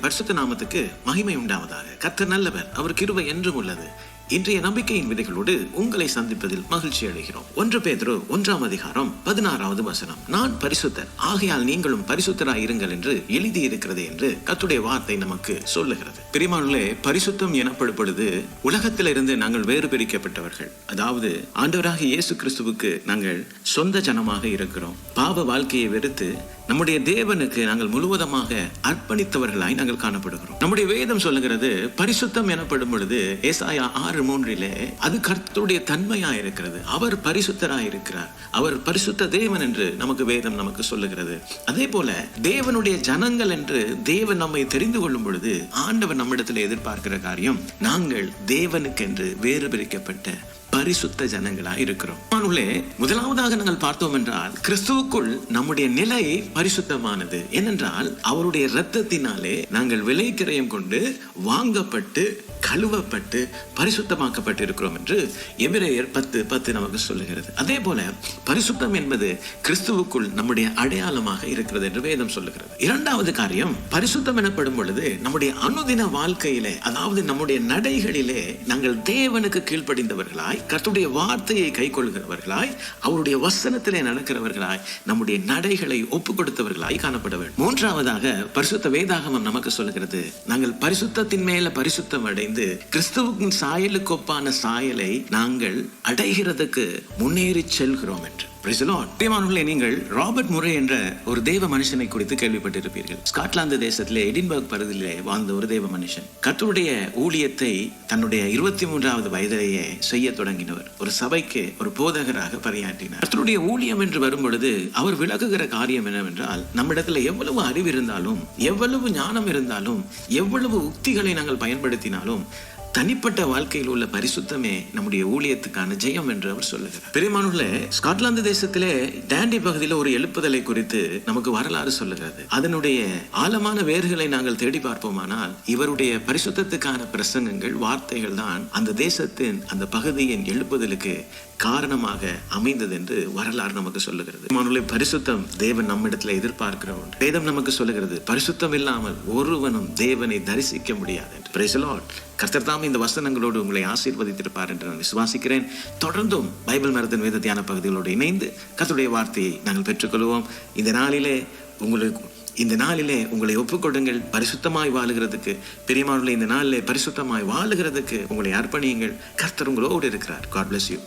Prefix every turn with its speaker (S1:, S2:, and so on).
S1: பரிசுத்த நாமத்துக்கு மகிமை உண்டாவதாக. கர்த்தர் நல்லவர் அவர் கிருவை என்றும் உள்ளது. இன்றைய நம்பிக்கையின் விதைகளோடு உங்களை சந்திப்பதில் மகிழ்ச்சி அடைகிறோம். ஒன்று பேதரு ஒன்றாம் அதிகாரம் பதினாறாவது வசனம். நான் பரிசுத்தர் ஆகையால் நீங்களும் பரிசுத்தராய் இருங்கள் என்று எழுதி இருக்கிறது என்று கத்துடைய வார்த்தை நமக்கு சொல்லுகிறது. பெருமானுள்ளே பரிசுத்தம் எனப்படுவது உலகத்திலிருந்து நாங்கள் வேறு பிரிக்கப்பட்டவர்கள். அதாவது ஆண்டவராக இயேசு கிறிஸ்துவுக்கு நாங்கள் சொந்த ஜனமாக இருக்கிறோம். பாவ வாழ்க்கையை வெறுத்து நம்முடைய தேவனுக்கு நாங்கள் முழுவதமாக அர்ப்பணித்தவர்களாய் நாங்கள் காணப்படுகிறோம். நம்முடைய வேதம் சொல்லுகிறது பரிசுத்தம் எனப்படும் பொழுது ஏசாயா ஆறு மூன்றிலே அது கர்த்தருடைய தன்மையா இருக்கிறது. அவர் பரிசுத்தராய் இருக்கிறார். அவர் பரிசுத்த தேவன் என்று நமக்கு வேதம் நமக்கு சொல்லுகிறது. அதே போல தேவனுடைய ஜனங்கள் என்று தேவன் நம்மை தெரிந்து கொள்ளும் பொழுது ஆண்டவர் நம்மிடத்தில் எதிர்பார்க்கிற காரியம் நாங்கள் தேவனுக்கென்று வேறு பிரிக்கப்பட்ட பரிசுத்த ஜனங்களா இருக்கிறோம். முதலாவதாக நாங்கள் பார்த்தோம் என்றால் கிறிஸ்துவுக்குள் நம்முடைய நிலை பரிசுத்தமானது. ஏனென்றால் அவருடைய இரத்தத்தினாலே நாங்கள் விலை கிரயம் கொண்டு வாங்கப்பட்டு கழுவப்பட்டு பரிசுத்தமாக்கப்பட்டு இருக்கிறோம் என்று எபிரேயர் பத்து பத்து நமக்கு சொல்லுகிறது. அதே போல பரிசுத்தம் என்பது கிறிஸ்துவுக்குள் நம்முடைய அடையாளமாக இருக்கிறது என்று வேதம் சொல்லுகிறது. இரண்டாவது காரியம் பரிசுத்தம் எனப்படும் பொழுது நம்முடைய அனுதின வாழ்க்கையிலே அதாவது நம்முடைய நடைகளிலே நாங்கள் தேவனுக்கு கீழ்ப்படிந்தவர்களாய் கர்த்தருடைய வார்த்தையை கை கொள்கிறவர்களாய் அவருடைய வசனத்திலே நடக்கிறவர்களாய் நம்முடைய நடைகளை ஒப்பு கொடுத்தவர்களாய் காணப்பட வேண்டும். மூன்றாவதாக பரிசுத்த வேதாகமம் நமக்கு சொல்லுகிறது. நாங்கள் பரிசுத்தத்தின் மேல பரிசுத்தம் அடைந்து கிறிஸ்துவுக்கின் சாயலுக்கு ஒப்பான சாயலை நாங்கள் அடைகிறதுக்கு முன்னேறி செல்கிறோம் என்று. பிரியமானவர்களே, நீங்கள் ராபர்ட் முறை என்ற ஒரு தேவ மனுஷனை குறித்து கேள்விப்பட்டிருப்பீர்கள். ஸ்காட்லாந்து தேசத்திலே எடின்பர்க் பகுதியிலே வாழ்ந்த ஒரு தேவ மனுஷன். கர்த்தருடைய ஊழியத்தை தன்னுடைய இருபத்தி மூன்றாவது வயதிலேயே செய்ய தொடங்கினவர். ஒரு சபைக்கு ஒரு போதகராக பணியாற்றினார். கத்தருடைய ஊழியம் என்று வரும் பொழுது அவர் விளக்குகிற காரியம் என்னவென்றால் நம்மிடத்துல எவ்வளவு அறிவு இருந்தாலும் எவ்வளவு ஞானம் இருந்தாலும் எவ்வளவு உக்திகளை நாங்கள் பயன்படுத்தினாலும் தனிப்பட்ட வாழ்க்கையில் உள்ள பரிசுத்தமே நம்முடைய ஊழியத்துக்கான ஜெயம் என்று அவர் சொல்லுகிறார். பெருமானுள்ள ஸ்காட்லாந்து தேசத்திலே டேண்டி பகுதியில் ஒரு எழுப்புதலை குறித்து நமக்கு வரலாறு சொல்லுகிறது. அதனுடைய ஆழமான வேர்களை நாங்கள் தேடி பார்ப்போமானால் இவருடைய பரிசுத்தத்துக்கான பிரசங்கங்கள் வார்த்தைகள் தான் அந்த தேசத்தின் அந்த பகுதியின் எழுப்புதலுக்கு காரணமாக அமைந்தது என்று வரலாறு நமக்கு சொல்லுகிறது. மானுடைய பரிசுத்தம் தேவன் நம்மிடத்துல எதிர்பார்க்கிற ஒன்று. வேதம் நமக்கு சொல்லுகிறது பரிசுத்தம் இல்லாமல் ஒருவனும் தேவனை தரிசிக்க முடியாது என்று. கர்த்தர் தாம் இந்த வசனங்களோடு உங்களை ஆசீர்வதித்திருப்பார் என்று நான் விசுவாசிக்கிறேன். தொடர்ந்தும் பைபிள் மரத்தின் வேத தியான பகுதிகளோடு இணைந்து கர்த்தருடைய வார்த்தையை நாங்கள் பெற்றுக்கொள்வோம். இந்த நாளிலே உங்களுக்கு இந்த நாளிலே உங்களை ஒப்புக்கொடுங்கள். பரிசுத்தமாய் வாழுகிறதுக்கு பெரியமானவர்களே இந்த நாளிலே பரிசுத்தமாய் வாழுகிறதுக்கு உங்களை அர்ப்பணியுங்கள். கர்த்தர் உங்களோடு இருக்கிறார். God bless you